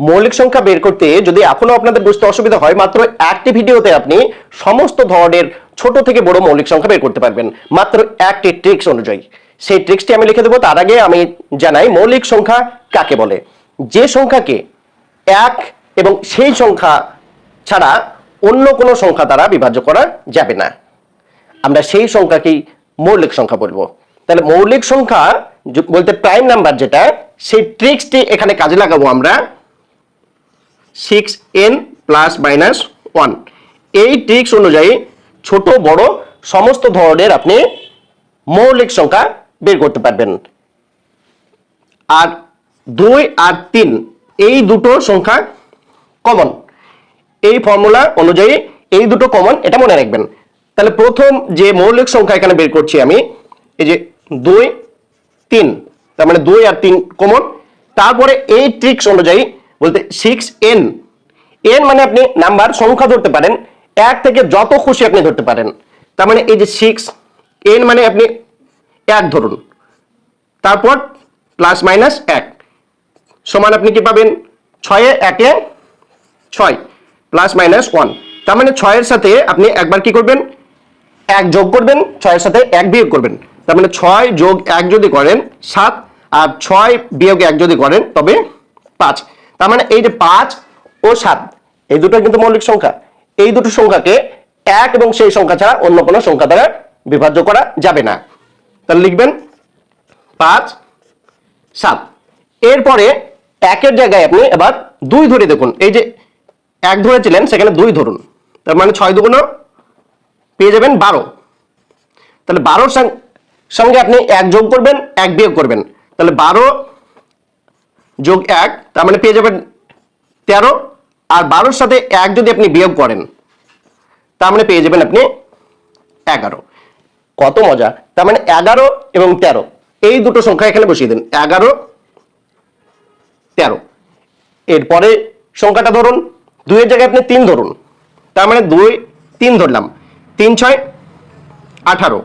মৌলিক সংখ্যা বের করতে যদি এখনও আপনাদের বুঝতে অসুবিধা হয়, মাত্র একটি ভিডিওতে আপনি সমস্ত ধরনের ছোট থেকে বড় মৌলিক সংখ্যা বের করতে পারবেন। মাত্র একটি ট্রিক্স অনুযায়ী। সেই ট্রিক্সটি আমি লিখে দেবো, তার আগে আমি জানাই মৌলিক সংখ্যা কাকে বলে। যে সংখ্যাকে এক এবং সেই সংখ্যা ছাড়া অন্য কোনো সংখ্যা দ্বারা বিভাজ্য করা যাবে না। আমরা সেই সংখ্যাকেই মৌলিক সংখ্যা বলব। তাহলে মৌলিক সংখ্যা বলতে প্রাইম নাম্বার যেটা, সেই ট্রিক্সটি এখানে কাজে লাগাবো আমরা। Six n plus minus one এই ট্রিক্স অনুযায়ী ছোট, বড় সমস্ত ধরনের আপনি মৌলিক সংখ্যা বের করতে পারবেন। আর দুই আর তিন, এই দুটো সংখ্যা কমন এই ফর্মুলা অনুযায়ী এই দুটো কমন এটা মনে রাখবেন। তাহলে প্রথম যে মৌলিক সংখ্যা এখানে বের করছি আমি, এই যে দুই, তিন, তার মানে দুই আর তিন কমন তারপরে এই ট্রিক্স অনুযায়ী বলতে সিক্স এন এন মানে আপনি নাম্বার, সংখ্যা ধরতে পারেন। এক থেকে যত খুশি আপনি ধরতে পারেন। তার মানে এই যে সিক্স এন মানে আপনি এক ধরুন। তারপর প্লাস মাইনাস এক। সমান আপনি কি পাবেন? ছয়ে একে ছয় প্লাস মাইনাস ওয়ান তার মানে ছয়ের সাথে আপনি একবার কি করবেন? এক যোগ করবেন, ছয়ের সাথে এক বিয়োগ করবেন। তার মানে ছয় যোগ এক যদি করেন, সাত। আর ছয় বিয়োগ এক যদি করেন, তবে পাঁচ। তার মানে এই যে পাঁচ ও সাত, এই দুটো কিন্তু মৌলিক সংখ্যা। এই দুটো সংখ্যাকে এক এবং সেই সংখ্যা ছাড়া অন্য কোনো সংখ্যা দ্বারা বিভাজ্য করা যাবে না। তাহলে লিখবেন পাঁচ, সাত। এরপরে একের জায়গায় আপনি এবার দুই ধরে দেখুন। এই যে এক ধরেছিলেন, সেখানে দুই ধরুন। তার মানে ছয় দুগুণ পেয়ে যাবেন বারো। তাহলে বারোর সঙ্গ- আপনি এক যোগ করবেন, এক বিয়োগ করবেন। তাহলে বারো যোগ এক, তার মানে পেয়ে যাবেন তেরো, আর বারোর সাথে এক যদি আপনি বিয়োগ করেন, তার মানে পেয়ে যাবেন আপনি এগারো। কত মজা, তার মানে এগারো এবং তেরো, এই দুটো সংখ্যা এখানে বসিয়ে দিন, এগারো, তেরো। এরপরে সংখ্যাটা ধরুন, দুইয়ের জায়গায় আপনি তিন ধরুন, তার মানে দুই, তিন ধরলাম, তিন, ছয়, আঠারো।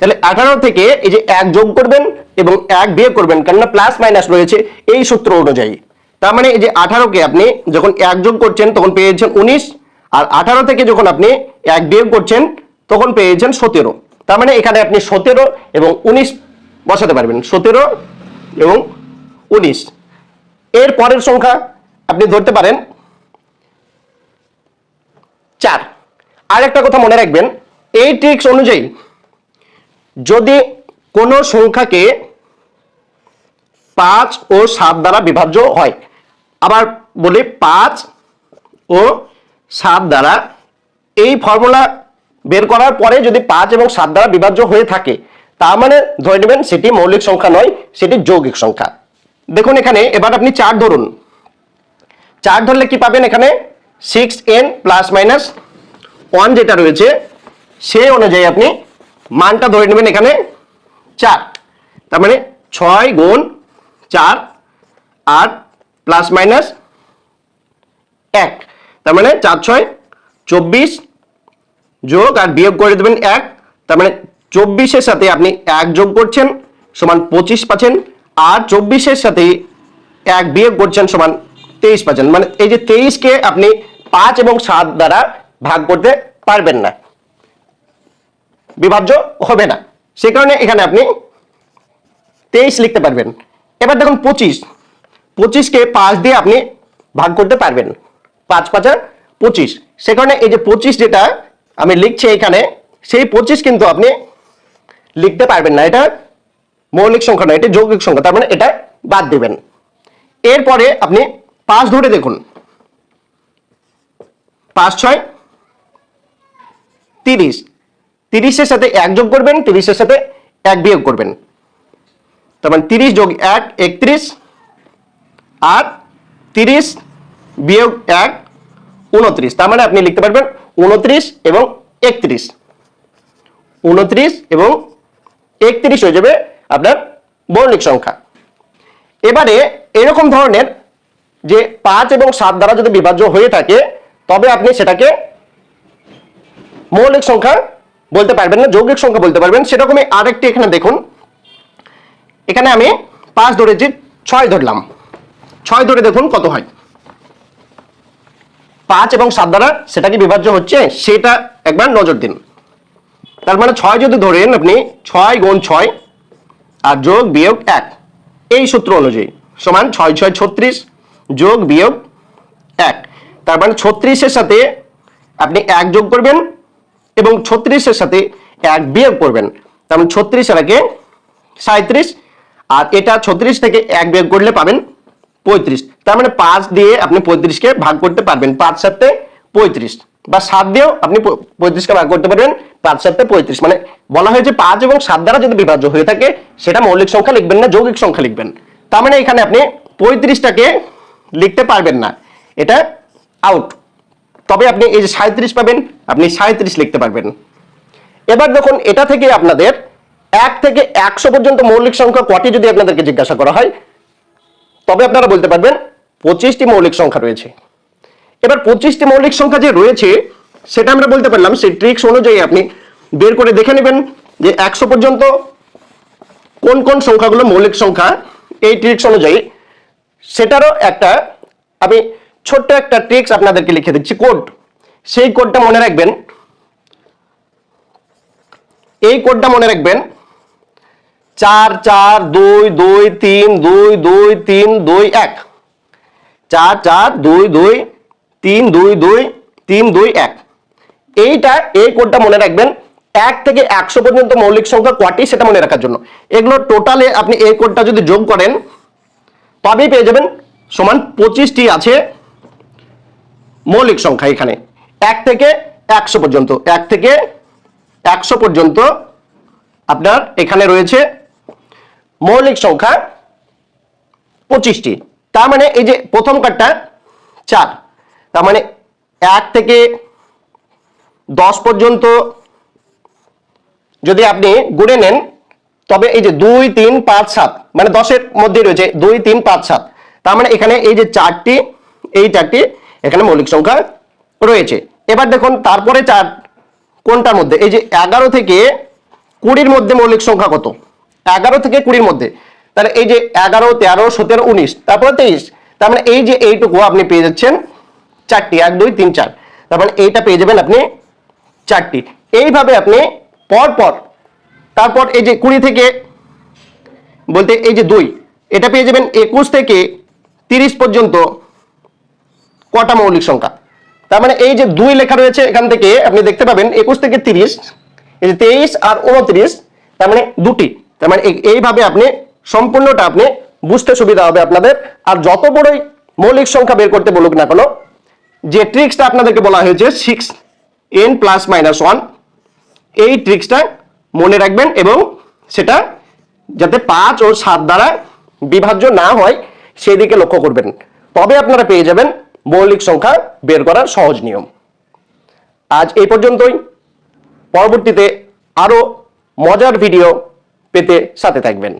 তাহলে আঠারো থেকে এই যে এক যোগ করবেন এবং এক বিয়োগ করবেন, কেননা প্লাস মাইনাস রয়েছে এই সূত্র অনুযায়ী। তার মানে এই যে আঠারোকে আপনি যখন এক যোগ করছেন, তখন পেয়েছেন উনিশ, আর আঠারো থেকে যখন আপনি এক বিয়োগ করছেন, তখন পেয়েছেন সতেরো। তার মানে এখানে আপনি সতেরো এবং উনিশ বসাতে পারবেন, সতেরো এবং উনিশ। এর পরের সংখ্যা আপনি ধরতে পারেন চার। আর একটা কথা মনে রাখবেন, এই ট্রিক্স অনুযায়ী যদি কোনো সংখ্যাকে পাঁচ ও সাত দ্বারা বিভাজ্য হয়, আবার বলি পাঁচ ও সাত দ্বারা, এই ফর্মুলা বের করার পরে যদি পাঁচ এবং সাত দ্বারা বিভাজ্য হয়ে থাকে, তার মানে ধরে নেবেন সেটি মৌলিক সংখ্যা নয়, সেটি যৌগিক সংখ্যা। দেখুন এখানে, এবার আপনি চার ধরুন। চার ধরলে কি পাবেন এখানে? Six n plus minus one যেটা রয়েছে, সেই অনুযায়ী আপনি মানটা ধরে নেবেন এখানে চার। তার মানে ছয় গুণ চার, আট প্লাস মাইনাস এক। তার মানে চার, ছয়, চব্বিশ যোগ আর বিয়োগ করে দেবেন এক। তার মানে চব্বিশের সাথে আপনি এক যোগ করছেন সমান পঁচিশ পাচ্ছেন আর চব্বিশের সাথে এক বিয়োগ করছেন সমান তেইশ পাচ্ছেন। মানে এই যে তেইশকে আপনি পাঁচ এবং সাত দ্বারা ভাগ করতে পারবেন না। বিভাজ্য হবে না। সে কারণে এখানে আপনি তেইশ লিখতে পারবেন। এবার দেখুন পঁচিশ। পঁচিশকে পাঁচ দিয়ে আপনি ভাগ করতে পারবেন। পাঁচ পাঁচা পঁচিশ। সে কারণে এই যে পঁচিশ যেটা আমি লিখছি এখানে, সেই পঁচিশ কিন্তু আপনি লিখতে পারবেন না। এটা মৌলিক সংখ্যা নয়, এটা যৌগিক সংখ্যা, তার মানে এটা বাদ দেবেন। এরপরে আপনি পাঁচ ধরে দেখুন। পাঁচ, ছয়, তিরিশ। তিরিশের সাথে এক যোগ করবেন, তিরিশের সাথে এক বিয়োগ করবেন। তার মানে তিরিশ যোগ এক, একত্রিশ। আর তিরিশ বিয়োগ এক, উনত্রিশ। তার মানে আপনি লিখতে পারবেন উনত্রিশ এবং একত্রিশ। উনত্রিশ এবং একত্রিশ হয়ে যাবে আপনার মৌলিক সংখ্যা। এবারে এরকম ধরনের যে পাঁচ এবং সাত দ্বারা যদি বিভাজ্য হয়ে থাকে, তবে আপনি সেটাকে মৌলিক সংখ্যা বলতে পারবেন না, যৌগিক সংখ্যা বলতে পারবেন। সেরকমই আরেকটি এখানে দেখুন। এখানে আমি পাঁচ ধরেছি, ছয় ধরলাম। ছয় ধরে দেখুন কত হয়। পাঁচ এবং সাত দ্বারা সেটা কি বিভাজ্য হচ্ছে? সেটা একবার নজর দিন। তার মানে ছয় যদি ধরেন আপনি, ছয় গুণ ছয় আর যোগ বিয়োগ এক। এই সূত্র অনুযায়ী সমান ছয় ছয় ছত্রিশ যোগ বিয়োগ এক। তার মানে ছত্রিশের সাথে আপনি এক যোগ করবেন এবং ছত্রিশের সাথে এক বিয়োগ করবেন। তার মানে ছত্রিশ আর একে সাঁত্রিশ আর এটা ছত্রিশ থেকে এক বিয়োগ করলে পাবেন পঁয়ত্রিশ। তার মানে পাঁচ দিয়ে আপনি পঁয়ত্রিশকে ভাগ করতে পারবেন, পাঁচ সাথে পঁয়ত্রিশ। বা সাত দিয়েও আপনি পঁয়ত্রিশকে ভাগ করতে পারবেন, পাঁচ সাথে পঁয়ত্রিশ। মানে বলা হয়েছে পাঁচ এবং সাত দ্বারা যদি বিভাজ্য হয়ে থাকে, সেটা মৌলিক সংখ্যা লিখবেন না, যৌগিক সংখ্যা লিখবেন। তার মানে এখানে আপনি পঁয়ত্রিশটাকে লিখতে পারবেন না। এটা আউট তবে আপনি এই যে সাঁত্রিশ পাবেন, আপনি সাঁত্রিশ লিখতে পারবেন। এবার দেখুন, এটা থেকে আপনাদের এক থেকে একশো পর্যন্ত মৌলিক সংখ্যা কটি যদি আপনাদেরকে জিজ্ঞাসা করা হয়, তবে আপনারা বলতে পারবেন পঁচিশটি মৌলিক সংখ্যা রয়েছে। এবার পঁচিশটি মৌলিক সংখ্যা যে রয়েছে, সেটা আমরা বলতে পারলাম, সেই ট্রিক্স অনুযায়ী আপনি বের করে দেখে নেবেন যে একশো পর্যন্ত কোন কোন সংখ্যাগুলো মৌলিক সংখ্যা, এই ট্রিক্স অনুযায়ী সেটারও একটা, আমি ছোট্ট একটা ট্রিক্স আপনাদেরকে লিখে দিচ্ছি। কোড সেই কোডটা মনে রাখবেন। এই কোডটা মনে রাখবেন। চার চার, দুই দুই, তিন, দুই দুই, তিন, দুই, এক। চার চার, দুই দুই, তিন, দুই দুই, তিন, দুই, এক। এইটা, এই কোডটা মনে রাখবেন, এক থেকে একশো পর্যন্ত মৌলিক সংখ্যা কটি সেটা মনে রাখার জন্য। এগুলো টোটালে আপনি এই কোডটা যদি যোগ করেন, তবেই পেয়ে যাবেন সমান পঁচিশটি আছে। মৌলিক সংখ্যা এখানে। এক থেকে একশো পর্যন্ত, এক থেকে একশো পর্যন্ত আপনার এখানে রয়েছে মৌলিক সংখ্যা পঁচিশটি। তার মানে এই যে প্রথম কার্ডটা চার, তার মানে এক থেকে দশ পর্যন্ত যদি আপনি গুড়ে নেন, তবে এই যে দুই, তিন, পাঁচ, সাত মানে দশের মধ্যে রয়েছে দুই, তিন, পাঁচ, সাত, তার মানে এখানে এই যে চারটি, এই চারটি এখানে মৌলিক সংখ্যা রয়েছে। এবার দেখুন, তারপরে চার, কোনটার মধ্যে? এই যে এগারো থেকে কুড়ির মধ্যে মৌলিক সংখ্যা কত? এগারো থেকে কুড়ির মধ্যে। তাহলে এই যে এগারো, তেরো, সতেরো, উনিশ, তারপরে তেইশ, তার মানে এই যে এইটুকু আপনি পেয়ে যাচ্ছেন চারটি, এক, দুই, তিন, চার। তার মানে এইটা পেয়ে যাবেন আপনি চারটি। এইভাবে আপনি পর পর, তারপর এই যে কুড়ি থেকে, বলতে এই যে দুই, এটা পেয়ে যাবেন একুশ থেকে তিরিশ পর্যন্ত কটা মৌলিক সংখ্যা। তার মানে এই যে দুই লেখা রয়েছে এখান থেকে, আপনি দেখতে পাবেন একুশ থেকে তিরিশ, এই যে তেইশ আর উনত্রিশ তার মানে দুটি। তার মানে এই- এইভাবে আপনি সম্পূর্ণটা আপনি বুঝতে সুবিধা হবে আপনাদের। আর যত বড়ই মৌলিক সংখ্যা বের করতে বলুক না কেন, যে ট্রিক্সটা আপনাদেরকে বলা হয়েছে six n plus minus one এই ট্রিক্সটা মনে রাখবেন এবং সেটা যাতে পাঁচ ও সাত দ্বারা বিভাজ্য না হয়, সেদিকে লক্ষ্য করবেন। তবে আপনারা পেয়ে যাবেন মৌলিক সংখ্যা বের করার সহজ নিয়ম। আজ এই পর্যন্তই। পরবর্তীতে আরও মজার ভিডিও পেতে সাথে থাকবেন।